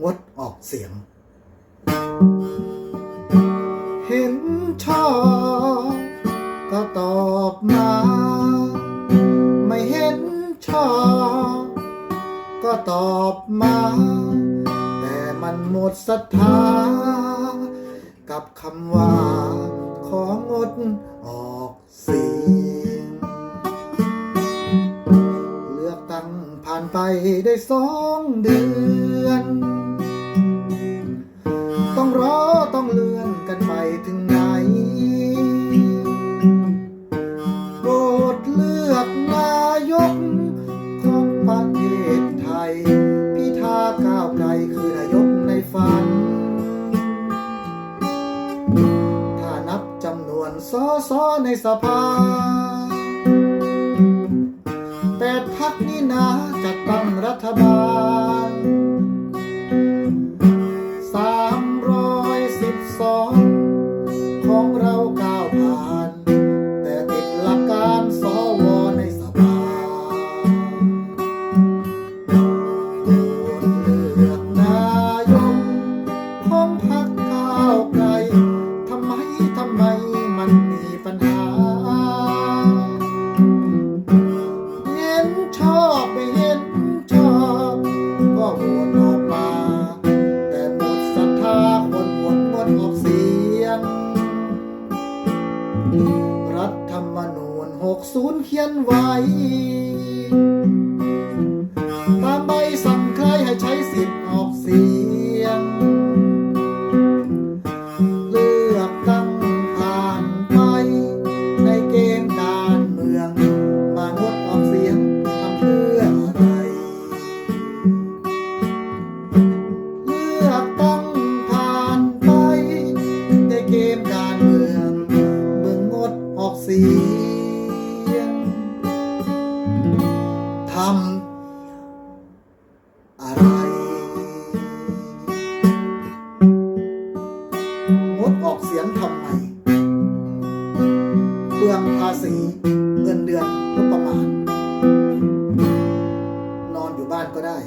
งดออกเสียง เห็นชอบก็ตอบมา ไม่เห็นชอบก็ตอบมา แต่มันหมดศรัทธา กับคำว่า ของงดออกเสียง เลือกตั้งผ่านไปได้สองเดือน รอต้องเลื่อนกันไปถึงไหนโปรดเลือกนายกของประเทศไทย พิธาก้าวไกลคือนายกในฝัน ถ้านับจำนวนสอสอในสภาแปดพักนี้นะจะตั้งรัฐบาล อบไม่เห็นชอบ ก็โหวตออกมา แต่หมดศรัทธาคนหมดงดออกเสียง รัฐธรรมนูญ60 เขียนไว้ มการเมืองมึงงดออกเสียงทำอะไรงดออกเสียงทำไมเปลืองภาษีเงินเดือนงบประมาณ นอนอยู่บ้านก็ได้